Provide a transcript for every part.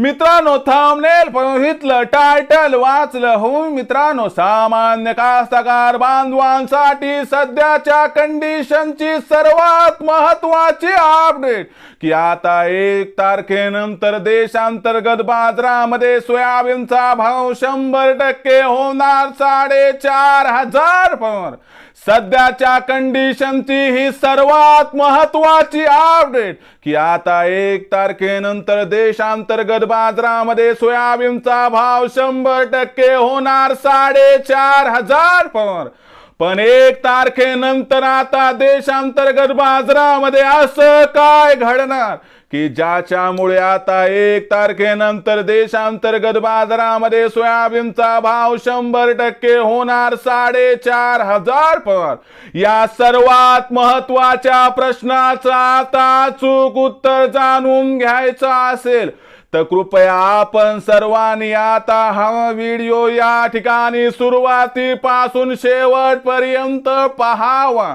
मित्रांनो थांबनेल बघितलं टायटल वाचलं. हो मित्रांनो सामान्य कास्तकार बांधवांसाठी सध्याच्या कंडिशनची सर्वात महत्वाची अपडेट की आता एक तारखेनंतर देशांतर्गत बाजारामध्ये सोयाबीनचा भाव शंभर टक्के होणार साडेचार हजार पर. सध्याच्या कंडिशनची ही सर्वात महत्वाची अपडेट की आता एक तारखेनंतर देशांतर्गत बाजारामध्ये सोयाबीनचा भाव शंभर टक्के होणार साडेचार हजार पर. पण एक तारखेनंतर आता देशांतर्गत बाजारामध्ये असं काय घडणार? की ज्याच्यामुळे आता एक तारखेनंतर देशांतर्गत बाजारामध्ये सोयाबीनचा भाव शंभर टक्के होणार साडेचार हजार पर. या सर्वात महत्त्वाच्या प्रश्नाचं आता चूक उत्तर जाणून घ्यायचं असेल तर कृपया आपण सर्वांनी आता हा व्हिडिओ या ठिकाणी सुरुवातीपासून शेवटपर्यंत पहावा.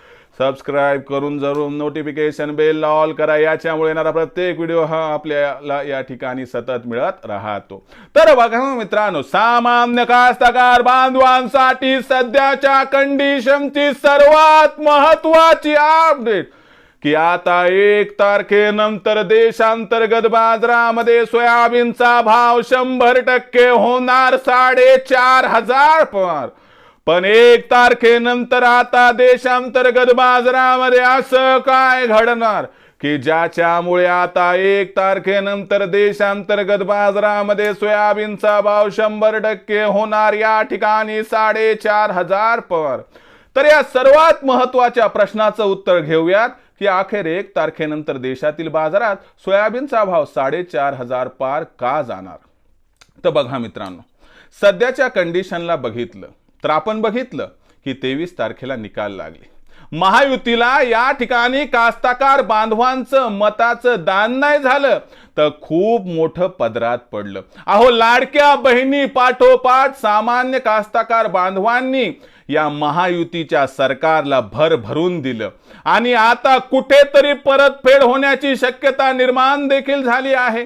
सबस्क्राईब करून जरूर नोटिफिकेशन बेल ऑल करा. याच्यामुळे येणारा प्रत्येक व्हिडिओ हा आपल्याला या ठिकाणी सतत मिळत राहतो. तर बघा मित्रांनो सामान्य कास्तकार बांधवांसाठी सध्याच्या कंडिशनची सर्वात महत्वाची अपडेट की आता एक तारखेनंतर देशांतर्गत बाजारामध्ये सोयाबीनचा भाव शंभर टक्के होणार साडेचार हजार पर. पण एक तारखेनंतर आता देशांतर्गत बाजारामध्ये असं काय घडणार? की ज्याच्यामुळे आता एक तारखेनंतर देशांतर्गत बाजारामध्ये सोयाबीनचा भाव शंभर टक्के होणार या ठिकाणी साडेचार हजार पर. तर या सर्वात महत्त्वाच्या प्रश्नाचं उत्तर घेऊयात की अखेर एक तारखेनंतर देशातील बाजारात सोयाबीनचा भाव साडेचार हजार पार का जाणार? तर बघा मित्रांनो सध्याच्या कंडिशनला बघितलं तर आपण बघितलं की तेवीस तारखेला निकाल लागले. महायुतीला या ठिकाणी कास्ताकार बांधवांचं मताचं दान नाही झालं तर खूप मोठं पदरात पडलं. अहो लाडक्या बहिणी पाठोपाठ सामान्य कास्ताकार बांधवांनी या महायुतीच्या सरकारला भर भरून दिलं. आणि आता कुठेतरी परतफेड होण्याची शक्यता निर्माण देखील झाली आहे.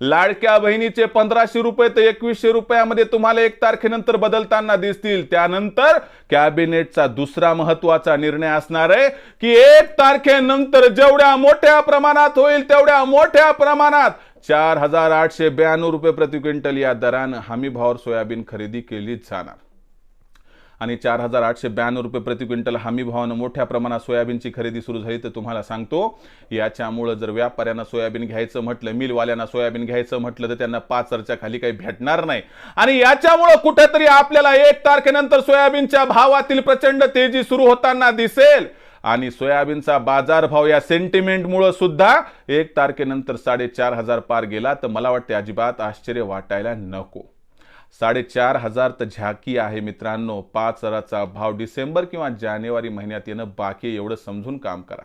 लाडक्या बहिणीचे पंधराशे रुपये ते एकवीसशे रुपयामध्ये तुम्हाला एक तारखेनंतर बदलताना दिसतील. त्यानंतर कॅबिनेटचा दुसरा महत्त्वाचा निर्णय असणार आहे की एक तारखेनंतर जेवढ्या मोठ्या प्रमाणात होईल तेवढ्या मोठ्या प्रमाणात चार हजार आठशे ब्याण्णव रुपये प्रति क्विंटल या दरानं हमी सोयाबीन खरेदी केलीच जाणार. आणि चार हजार आठशे ब्याण्णव रुपये प्रति क्विंटल हमी भावानं मोठ्या प्रमाणात सोयाबीनची खरेदी सुरू झाली तर तुम्हाला सांगतो याच्यामुळं जर व्यापाऱ्यांना सोयाबीन घ्यायचं म्हटलं मिलवाल्यांना सोयाबीन घ्यायचं म्हटलं तर त्यांना पाच चर्चा खाली काही भेटणार नाही. आणि याच्यामुळं कुठेतरी आपल्याला एक तारखेनंतर सोयाबीनच्या भावातील प्रचंड तेजी सुरू होताना दिसेल. आणि सोयाबीनचा बाजारभाव या सेंटिमेंटमुळं सुद्धा एक तारखेनंतर साडेचार हजार पार गेला तर मला वाटते अजिबात आश्चर्य वाटायला नको. साडेचार हजार तर झाकी आहे मित्रांनो. पाच हजाराचा भाव डिसेंबर किंवा जानेवारी महिन्यात येणं बाकी एवढं समजून काम करा.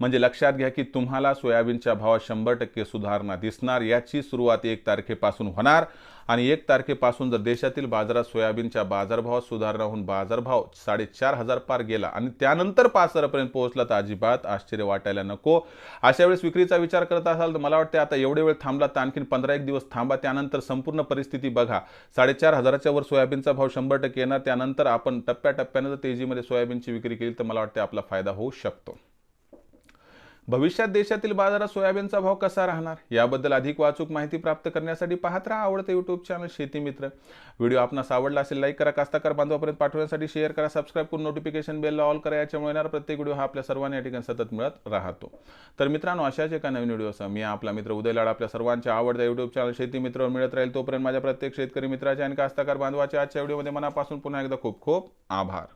म्हणजे लक्षात घ्या की तुम्हाला सोयाबीनच्या भावात शंभर टक्के सुधारणा दिसणार याची सुरुवात एक तारखेपासून होणार. आणि एक तारखेपासून जर देशातील बाजारात सोयाबीनच्या बाजारभावात सुधारणा होऊन बाजारभाव साडेचार हजार पार गेला आणि त्यानंतर पाच हजारापर्यंत पोहोचला तर अजिबात आश्चर्य वाटायला नको. अशा वेळेस विक्रीचा विचार करत असाल तर मला वाटते आता एवढे वेळ थांबला तर आणखीन पंधरा एक दिवस थांबा त्यानंतर संपूर्ण परिस्थिती बघा. साडेचार हजाराच्या वर सोयाबीनचा भाव शंभर टक्के येणार त्यानंतर आपण टप्प्याटप्प्यानं जर तेजीमध्ये सोयाबीनची विक्री केली तर मला वाटते आपला फायदा होऊ शकतो. भविष्यात देशातील बाजारात सोयाबीनचा भाव कसा राहणार? याबद्दल अधिक वाचूक माहिती प्राप्त करण्यासाठी पाहत राहा आवडते युट्यूब चॅनल शेती मित्र. व्हिडिओ आपणास आवडला असेल लाईक करा कास्ताकार बांधवापर्यंत पाठवण्यासाठी शेअर करा सबस्क्राईब करून नोटिफिकेशन बेलला ऑल करा. याच्यामुळे येणार प्रत्येक व्हिडिओ हा आपल्या सर्वांना या ठिकाणी सतत मिळत राहतो. तर मित्रांनो अशाच एका नवीन व्हिडिओसह मी आपला मित्र उदय लाड आपल्या सर्वांच्या आवडत्या युट्यूब चॅनल शेती मित्र मिळत राहील. तोपर्यंत माझ्या प्रत्येक शेतकरी मित्राच्या आणि कास्ताकार बांधवाच्या आजच्या व्हिडिओमध्ये मनापासून पुन्हा एकदा खूप खूप आभार.